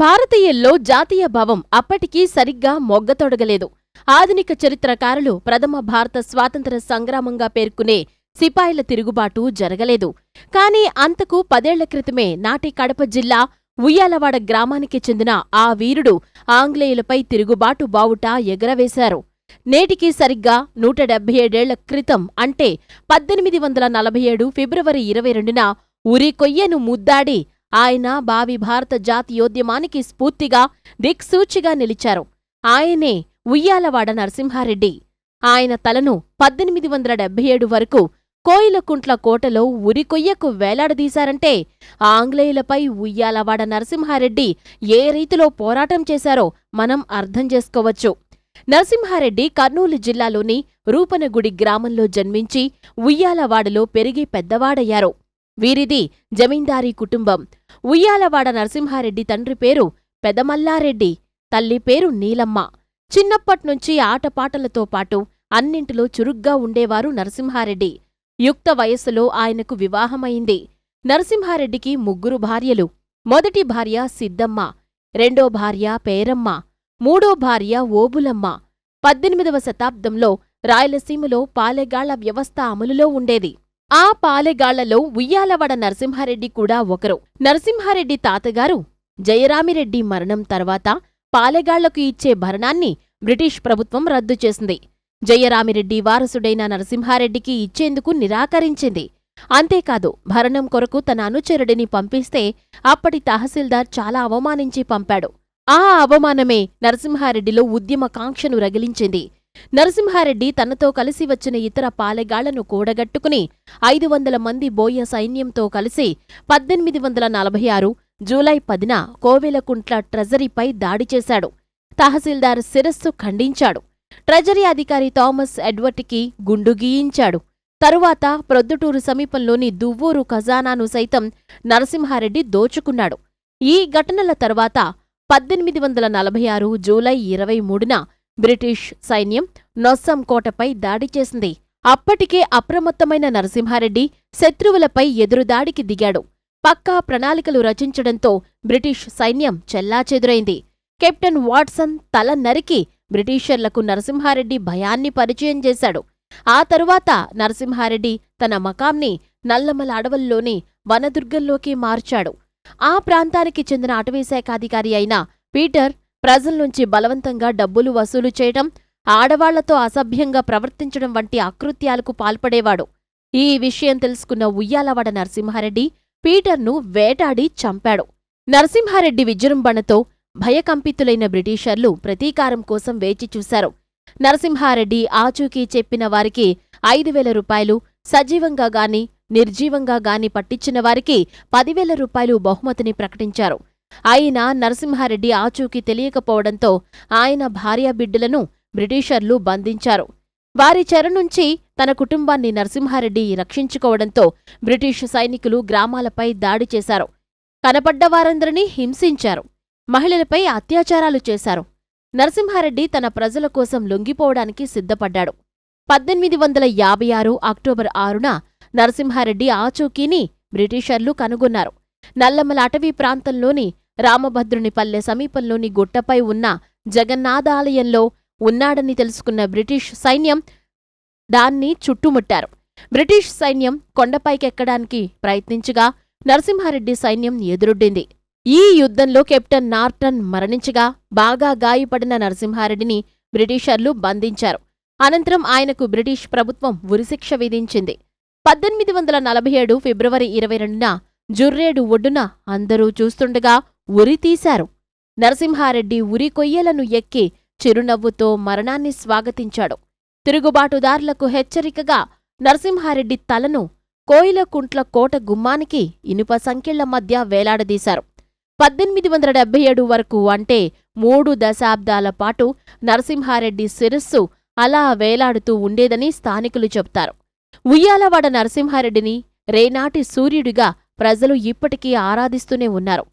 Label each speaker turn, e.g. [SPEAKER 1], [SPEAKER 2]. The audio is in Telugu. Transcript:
[SPEAKER 1] భారతీయుల్లో జాతీయ భావం అప్పటికీ సరిగ్గా మొగ్గతొడగలేదు ఆధునిక చరిత్రకారులు ప్రథమ భారత స్వాతంత్ర సంగ్రామంగా పేర్కొనే సిపాయిల తిరుగుబాటు జరగలేదు. కాని అంతకు పదేళ్ళ క్రితమే నాటి కడప జిల్లా ఉయ్యాలవాడ గ్రామానికి చెందిన ఆ వీరుడు ఆంగ్లేయులపై తిరుగుబాటు బావుట ఎగరవేశారు. నేటికి సరిగ్గా నూట డెబ్బై ఏడేళ్ళ క్రితం అంటే పద్దెనిమిది వందల నలభై ఏడు ఫిబ్రవరి ఇరవై రెండున ఉరికొయ్యను ముద్దాడి ఆయన భావి భారత జాతీయోద్యమానికి స్ఫూర్తిగా దిక్సూచిగా నిలిచారు. ఆయనే ఉయ్యాలవాడ నరసింహారెడ్డి. ఆయన తలను పద్దెనిమిది వందల డెబ్బై ఏడు వరకు కోయిలకుంట్ల కోటలో ఉరికొయ్యకు వేలాడదీశారంటే ఆంగ్లేయులపై ఉయ్యాలవాడ నరసింహారెడ్డి ఏ రీతిలో పోరాటం చేశారో మనం అర్థం చేసుకోవచ్చు. నరసింహారెడ్డి కర్నూలు జిల్లాలోని రూపనగుడి గ్రామంలో జన్మించి ఉయ్యాలవాడలో పెరిగి పెద్దవాడయ్యారు. వీరిది జమీందారీ కుటుంబం. ఉయ్యాలవాడ నరసింహారెడ్డి తండ్రి పేరు పెదమల్లారెడ్డి తల్లి పేరు నీలమ్మ. చిన్నప్పట్నుంచి ఆటపాటలతో పాటు అన్నింటిలో చురుగ్గా ఉండేవారు నరసింహారెడ్డి. యుక్త వయస్సులో ఆయనకు వివాహమైంది. నరసింహారెడ్డికి ముగ్గురు భార్యలు. మొదటి భార్య సిద్దమ్మ రెండో భార్య పేరమ్మ మూడో భార్య ఓబులమ్మ. పద్దెనిమిదవ శతాబ్దంలో రాయలసీమలో పాలెగాళ్ళ వ్యవస్థ అమలులో ఉండేది. ఆ పాలెగాళ్ళలో ఉయ్యాలవాడ నరసింహారెడ్డి కూడా ఒకరు. నరసింహారెడ్డి తాతగారు జయరామిరెడ్డి మరణం తర్వాత పాలెగాళ్ళకు ఇచ్చే భరణాన్ని బ్రిటిష్ ప్రభుత్వం రద్దు చేసింది. జయరామిరెడ్డి వారసుడైన నరసింహారెడ్డికి ఇచ్చేందుకు నిరాకరించింది. అంతేకాదు భరణం కొరకు తన అనుచరుడిని పంపిస్తే అప్పటి తహసీల్దార్ చాలా అవమానించి పంపాడు. ఆ అవమానమే నరసింహారెడ్డిలో ఉద్యమ కాంక్షను రగిలించింది. నరసింహారెడ్డి తనతో కలిసి వచ్చిన ఇతర పాలెగాళ్ళను కూడగట్టుకుని ఐదు వందల మంది బోయ సైన్యంతో కలిసి పద్దెనిమిది వందల నలభై ఆరు జూలై పదిన కోవెలకుంట్ల ట్రెజరీపై దాడి చేశాడు. తహసీల్దార్ శిరస్సు ఖండించాడు. ట్రెజరీ అధికారి థామస్ ఎడ్వర్ట్కి గుండు గీయించాడు. తరువాత ప్రొద్దుటూరు సమీపంలోని దువ్వూరు ఖజానాను సైతం నరసింహారెడ్డి దోచుకున్నాడు. ఈ ఘటనల తర్వాత పద్దెనిమిది వందల నలభై ఆరు జూలై ఇరవై మూడున బ్రిటిష్ సైన్యం నొస్సం కోటపై దాడి చేసింది. అప్పటికే అప్రమత్తమైన నరసింహారెడ్డి శత్రువులపై ఎదురుదాడికి దిగాడు. పక్కా ప్రణాళికలు రచించడంతో బ్రిటిష్ సైన్యం చెల్లాచెదురైంది. కెప్టెన్ వాట్సన్ తల నరికి బ్రిటిషర్లకు నరసింహారెడ్డి భయాన్ని పరిచయం చేశాడు. ఆ తరువాత నరసింహారెడ్డి తన మకాంని నల్లమల అడవుల్లోని వనదుర్గంలోకి మార్చాడు. ఆ ప్రాంతానికి చెందిన అటవీశాఖాధికారి అయిన పీటర్ ప్రజల్నుంచి బలవంతంగా డబ్బులు వసూలు చేయటం ఆడవాళ్ళతో అసభ్యంగా ప్రవర్తించడం వంటి అకృత్యాలకు పాల్పడేవాడు. ఈ విషయం తెలుసుకున్న ఉయ్యాలవాడ నరసింహారెడ్డి పీటర్ను వేటాడి చంపాడు. నరసింహారెడ్డి విజృంభణతో భయకంపితులైన బ్రిటిషర్లు ప్రతీకారం కోసం వేచి చూశారు. నరసింహారెడ్డి ఆచూకీ చెప్పిన వారికి ఐదు వేల రూపాయలు సజీవంగా గాని నిర్జీవంగా గాని పట్టించిన వారికి పదివేల రూపాయలు బహుమతిని ప్రకటించారు. అయినా నరసింహారెడ్డి ఆచూకీ తెలియకపోవడంతో ఆయన భార్యా బిడ్డలను బ్రిటిషర్లు బంధించారు. వారి చెర నుంచి తన కుటుంబాన్ని నరసింహారెడ్డి రక్షించుకోవడంతో బ్రిటిష్ సైనికులు గ్రామాలపై దాడి చేశారు. కనపడ్డవారందరినీ హింసించారు. మహిళలపై అత్యాచారాలు చేశారు. నరసింహారెడ్డి తన ప్రజల కోసం లొంగిపోవడానికి సిద్ధపడ్డాడు. పద్దెనిమిది వందల యాభై ఆరు అక్టోబర్ ఆరున నరసింహారెడ్డి ఆచూకీని బ్రిటిషర్లు కనుగొన్నారు. నల్లమల అటవీ ప్రాంతంలోని రామభద్రుని పల్లె సమీపంలోని గుట్టపై ఉన్న జగన్నాథాలయంలో ఉన్నాడని తెలుసుకున్న బ్రిటిష్ సైన్యం దాన్ని చుట్టుముట్టారు. బ్రిటిష్ సైన్యం కొండపైకెక్కడానికి ప్రయత్నించగా నరసింహారెడ్డి సైన్యం ఎదురొడ్డింది. ఈ యుద్ధంలో కెప్టెన్ నార్టన్ మరణించగా బాగా గాయపడిన నరసింహారెడ్డిని బ్రిటిషర్లు బంధించారు. అనంతరం ఆయనకు బ్రిటిష్ ప్రభుత్వం ఉరిశిక్ష విధించింది. పద్దెనిమిది వందల నలభై ఏడు ఫిబ్రవరి ఇరవై రెండున జుర్రేడు ఒడ్డున అందరూ చూస్తుండగా ఉరి తీశారు నరసింహారెడ్డి ఉరి కొయ్యలను ఎక్కి చిరునవ్వుతో మరణాన్ని స్వాగతించాడు. తిరుగుబాటుదారులకు హెచ్చరికగా నరసింహారెడ్డి తలను కోయిలకుంట్ల కోట గుమ్మానికి ఇనుప సంఖ్యల మధ్య వేలాడదీశారు. పద్దెనిమిది వందల డెబ్బై ఏడు వరకు అంటే మూడు దశాబ్దాల పాటు నరసింహారెడ్డి శిరస్సు అలా వేలాడుతూ ఉండేదని స్థానికులు చెబుతారు. ఉయ్యాలవాడ నరసింహారెడ్డిని రేనాటి సూర్యుడిగా ప్రజలు ఇప్పటికీ ఆరాధిస్తూనే ఉన్నారు.